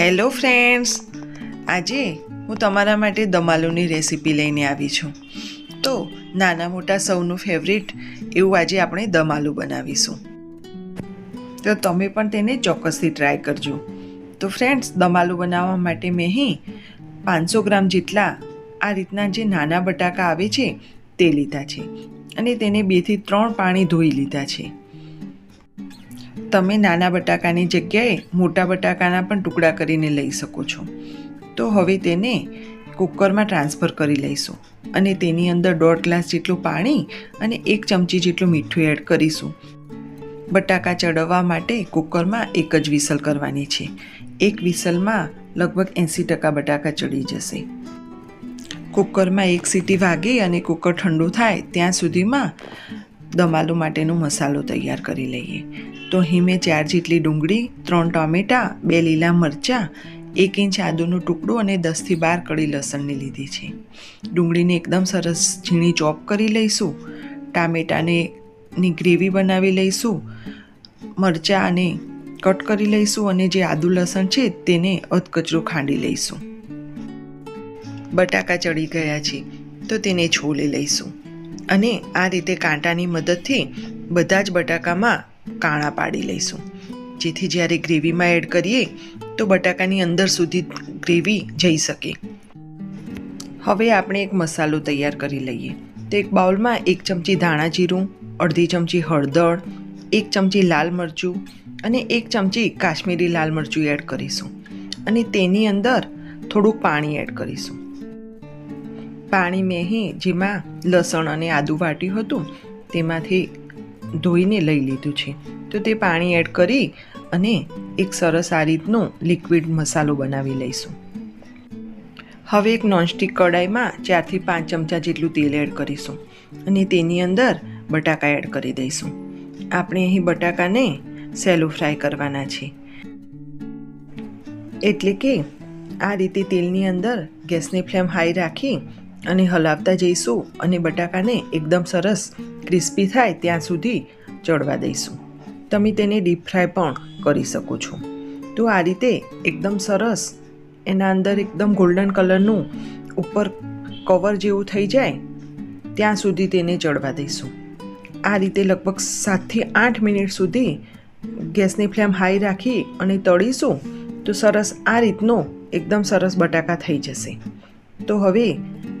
Hello friends આજે હું તમારા માટે દમાલુની રેસીપી લઈને આવી છું. તો નાના મોટા સૌનું ફેવરિટ એવું આજે આપણે દમાલુ બનાવીશું. તો તમે પણ તેને ચોક્કસથી ટ્રાય કરજો. તો ફ્રેન્ડ્સ દમાલુ બનાવવા માટે મેં અહીં પાંચસો ગ્રામ જેટલા આ રીતના જે નાના બટાકા આવે છે, તે લીધા છે. અને તેને બેથી ત્રણ પાણી ધોઈ લીધા છે. તમે નાના બટાકાની જગ્યાએ મોટા બટાકાના પણ ટુકડા કરીને લઈ શકો છો. તો હવે તેને કુકરમાં ટ્રાન્સફર કરી લઈશું અને તેની અંદર દોઢ ગ્લાસ જેટલું પાણી અને એક ચમચી જેટલું મીઠું એડ કરીશું. બટાકા ચડવવા માટે કુકરમાં એક જ વિસલ કરવાની છે. એક વિસલમાં લગભગ એંસી ટકા બટાકા ચડી જશે. કુકરમાં એક સીટી વાગે અને કુકર ઠંડુ થાય ત્યાં સુધીમાં દમાલુ માટેનો મસાલો તૈયાર કરી લઈએ. તો અહીં ચાર જેટલી ડુંગળી, ત્રણ ટામેટાં, બે લીલા મરચાં, એક ઇંચ આદુનો ટુકડો અને દસથી બાર કળી લસણની લીધી છે. ડુંગળીને એકદમ સરસ ઝીણી ચોપ કરી લઈશું. ટામેટાને ની ગ્રેવી બનાવી લઈશું. મરચાં અને કટ કરી લઈશું અને જે આદુ લસણ છે તેને અધકચરો ખાંડી લઈશું. બટાકા ચડી ગયા છે, તો તેને છોલી લઈશું. અને આ રીતે કાંટાની મદદથી બધા જ બટાકામાં કાણા પાડી લઈશું. જેથી જ્યારે ગ્રેવીમાં એડ કરીએ, તો બટાકાની અંદર સુધી ગ્રેવી જઈ શકે. હવે આપણે એક મસાલો તૈયાર કરી લઈએ. તો એક બાઉલમાં એક ચમચી ધાણા જીરું, અડધી ચમચી હળદર, એક ચમચી લાલ મરચું અને એક ચમચી કાશ્મીરી લાલ મરચું એડ કરીશું. અને તેની અંદર થોડુંક પાણી એડ કરીશું. પાણી મેં જેમાં લસણ અને આદું વાટ્યું હતું, તેમાંથી ધોઈને લઈ લીધું છે. તો તે પાણી એડ કરી અને એક સરસ આ રીતનો લિક્વિડ મસાલો બનાવી લઈશું. હવે એક નોનસ્ટિક કડાઈમાં ચારથી પાંચ ચમચા જેટલું તેલ એડ કરીશું અને તેની અંદર બટાકા એડ કરી દઈશું. આપણે અહીં બટાકાને સેલો ફ્રાય કરવાના છે એટલે કે આ રીતે તેલની અંદર ગેસની ફ્લેમ હાઈ રાખી અને હલાવતા જઈશું અને બટાકાને એકદમ સરસ ક્રિસ્પી થાય ત્યાં સુધી ચડવા દઈશું. તમે તેને ડીપ ફ્રાય પણ કરી શકો છો. તો આ રીતે એકદમ સરસ એના અંદર એકદમ ગોલ્ડન કલરનું ઉપર કવર જેવું થઈ જાય ત્યાં સુધી તેને ચડવા દઈશું. આ રીતે લગભગ સાતથી આઠ મિનિટ સુધી ગેસની ફ્લેમ હાઈ રાખી અને તળીશું તો સરસ આ રીતનો એકદમ સરસ બટાકા થઈ જશે. તો હવે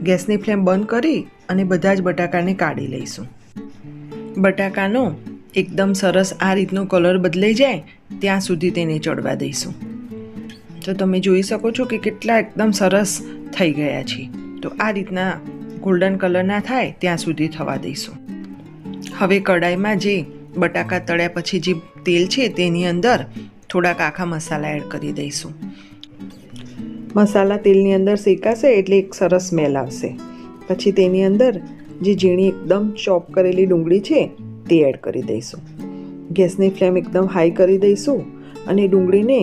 ગેસની ફ્લેમ બંધ કરી અને બધા જ બટાકાને કાઢી લઈશું. બટાકાનો એકદમ સરસ આ રીતનો કલર બદલાઈ જાય, ત્યાં સુધી તેને ચડવા દઈશું. તો તમે જોઈ શકો છો કે કેટલા એકદમ સરસ થઈ ગયા છે. તો આ રીતના ગોલ્ડન કલર ના થાય, ત્યાં સુધી થવા દઈશું. હવે કડાઈમાં જે બટાકા તળ્યા પછી જે તેલ છે તેની અંદર થોડાક આખા મસાલા એડ કરી દઈશું. મસાલા તેલની અંદર શેકાશે એટલે એક સરસ સ્મેલ આવશે. પછી તેની અંદર જે ઝીણી એકદમ ચોપ કરેલી ડુંગળી છે તે એડ કરી દઈશું. ગેસની ફ્લેમ એકદમ હાઈ કરી દઈશું અને ડુંગળીને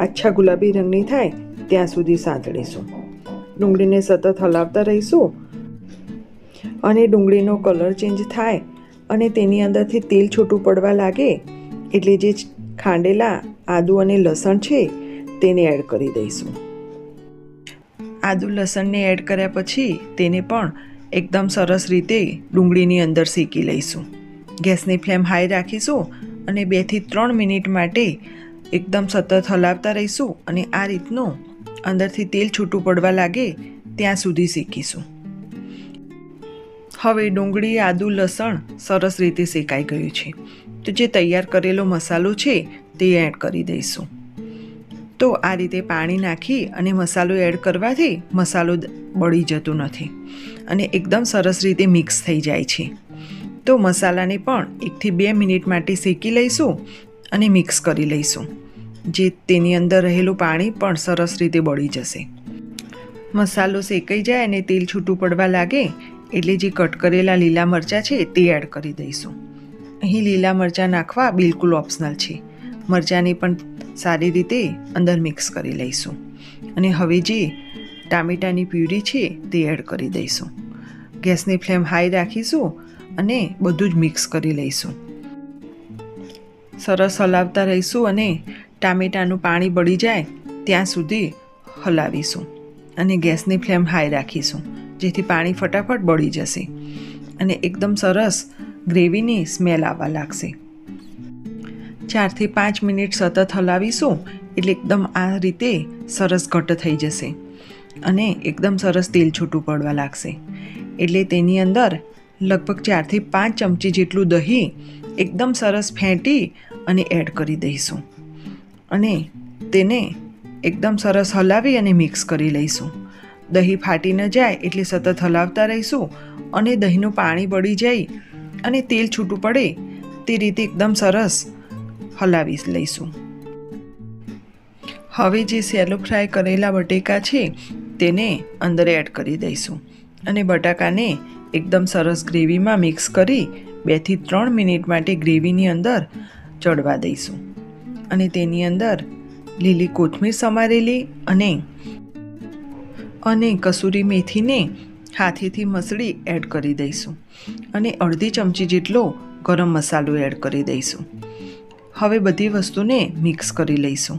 આછા ગુલાબી રંગની થાય ત્યાં સુધી સાંતળીશું. ડુંગળીને સતત હલાવતા રહીશું અને ડુંગળીનો કલર ચેન્જ થાય અને તેની અંદરથી તેલ છૂટું પડવા લાગે એટલે જે ખાંડેલા આદુ અને લસણ છે તેને એડ કરી દઈશું. આદુ લસણને એડ કર્યા પછી તેને પણ એકદમ સરસ રીતે ડુંગળીની અંદર શેકી લઈશું. ગેસની ફ્લેમ હાઈ રાખીશું અને બેથી ત્રણ મિનિટ માટે એકદમ સતત હલાવતા રહીશું અને આ રીતનું અંદરથી તેલ છૂટું પડવા લાગે ત્યાં સુધી શેકીશું. હવે ડુંગળી આદુ લસણ સરસ રીતે શેકાઈ ગયું છે. તો જે તૈયાર કરેલો મસાલો છે તે એડ કરી દઈશું. તો આ રીતે પાણી નાખી અને મસાલો એડ કરવાથી મસાલો બળી જતો નથી અને એકદમ સરસ રીતે મિક્સ થઈ જાય છે. તો મસાલાને પણ એકથી બે મિનિટ માટે શેકી લઈશું અને મિક્સ કરી લઈશું, જે તેની અંદર રહેલું પાણી પણ સરસ રીતે બળી જશે. મસાલો શેકાઈ જાય અને તેલ છૂટું પડવા લાગે એટલે જે કટ કરેલા લીલા મરચાં છે તે એડ કરી દઈશું. અહીં લીલા મરચાં નાખવા બિલકુલ ઓપ્શનલ છે. મરચાંની પણ સારી રીતે અંદર મિક્સ કરી લઈશું. અને હવે જે ટામેટાની પ્યુરી છે તે એડ કરી દઈશું. ગેસની ફ્લેમ હાઈ રાખીશું અને બધું જ મિક્સ કરી લઈશું. સરસ હલાવતા રહીશું અને ટામેટાનું પાણી બળી જાય ત્યાં સુધી હલાવીશું. અને ગેસની ફ્લેમ હાઈ રાખીશું, જેથી પાણી ફટાફટ બળી જશે. અને એકદમ સરસ ગ્રેવીની સ્મેલ આવવા લાગશે. ચારથી પાંચ મિનિટ સતત હલાવીશું એટલે એકદમ આ રીતે સરસ ઘટ થઈ જશે અને એકદમ સરસ તેલ છૂટું પડવા લાગશે. એટલે તેની અંદર લગભગ ચારથી પાંચ ચમચી જેટલું દહીં એકદમ સરસ ફેંટી અને એડ કરી દઈશું. અને તેને એકદમ સરસ હલાવી અને મિક્સ કરી લઈશું. દહીં ફાટી ન જાય એટલે સતત હલાવતા રહીશું અને દહીંનું પાણી બળી જાય અને તેલ છૂટું પડે તે રીતે એકદમ સરસ હલાવી લઈશું. હવે જે સેલો ફ્રાય કરેલા બટેકા છે, તેને અંદર એડ કરી દઈશું અને બટાકાને એકદમ સરસ ગ્રેવીમાં મિક્સ કરી બેથી ત્રણ મિનિટ માટે ગ્રેવીની અંદર ચડવા દઈશું. અને તેની અંદર લીલી કોથમીર સમારેલી અને અને કસૂરી મેથીને હાથેથી મસળી એડ કરી દઈશું. અને અડધી ચમચી જેટલો ગરમ મસાલો એડ કરી દઈશું. હવે બધી વસ્તુને મિક્સ કરી લઈશું.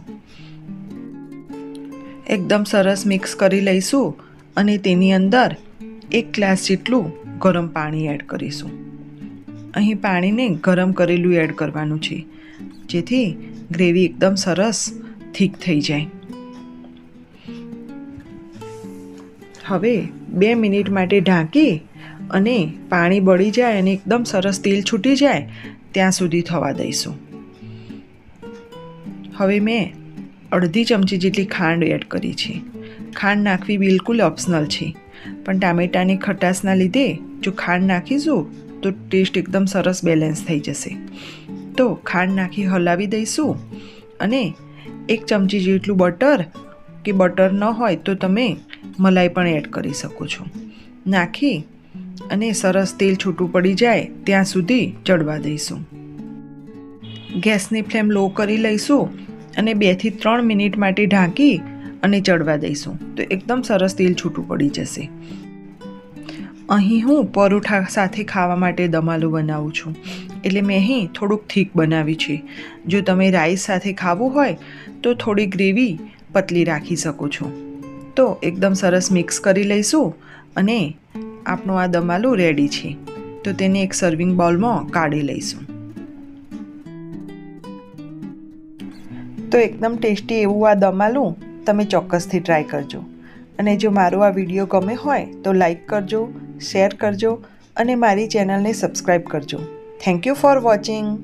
એકદમ સરસ મિક્સ કરી લઈશું અને તેની અંદર એક ગ્લાસ જેટલું ગરમ પાણી એડ કરીશું. અહીં પાણીને ગરમ કરેલું એડ કરવાનું છે, જેથી ગ્રેવી એકદમ સરસ થીક થઈ જાય. હવે બે મિનિટ માટે ઢાંકી અને પાણી બળી જાય અને એકદમ સરસ તેલ છૂટી જાય, ત્યાં સુધી થવા દઈશું. હવે મેં અડધી ચમચી જેટલી ખાંડ એડ કરી છે. ખાંડ નાખવી બિલકુલ ઓપ્શનલ છે. પણ ટામેટાની ખટાશના લીધે જો ખાંડ નાખીશું, તો ટેસ્ટ એકદમ સરસ બેલેન્સ થઈ જશે. તો ખાંડ નાખી હલાવી દઈશું અને એક ચમચી જેટલું બટર કે બટર ન હોય તો તમે મલાઈ પણ એડ કરી શકો છો. નાખી અને સરસ તેલ છૂટું પડી જાય ત્યાં સુધી ચડવા દઈશું. ગેસની ફ્લેમ લો કરી લઈશું અને બેથી ત્રણ મિનિટ માટે ઢાંકી અને ચડવા દઈશું. તો એકદમ સરસ તેલ છૂટું પડી જશે. અહીં હું પરોઠા સાથે ખાવા માટે દમાલું બનાવું છું. એટલે મેં અહીં થોડુંક થીક બનાવ્યું છે. જો તમે રાઈસ સાથે ખાવું હોય, તો થોડી ગ્રેવી પતલી રાખી શકો છો. તો એકદમ સરસ મિક્સ કરી લઈશું અને આપણું આ દમાલું રેડી છે. તો તેને એક સર્વિંગ બાઉલમાં કાઢી લઈશું. તો એકદમ ટેસ્ટી એવું આ દમાલું તમે ચોક્કસથી ટ્રાય કરજો. અને જો મારો આ વીડિયો ગમે હોય, તો લાઈક કરજો શેર કરજો, અને મારી ચેનલને સબસ્ક્રાઈબ કરજો. Thank you for watching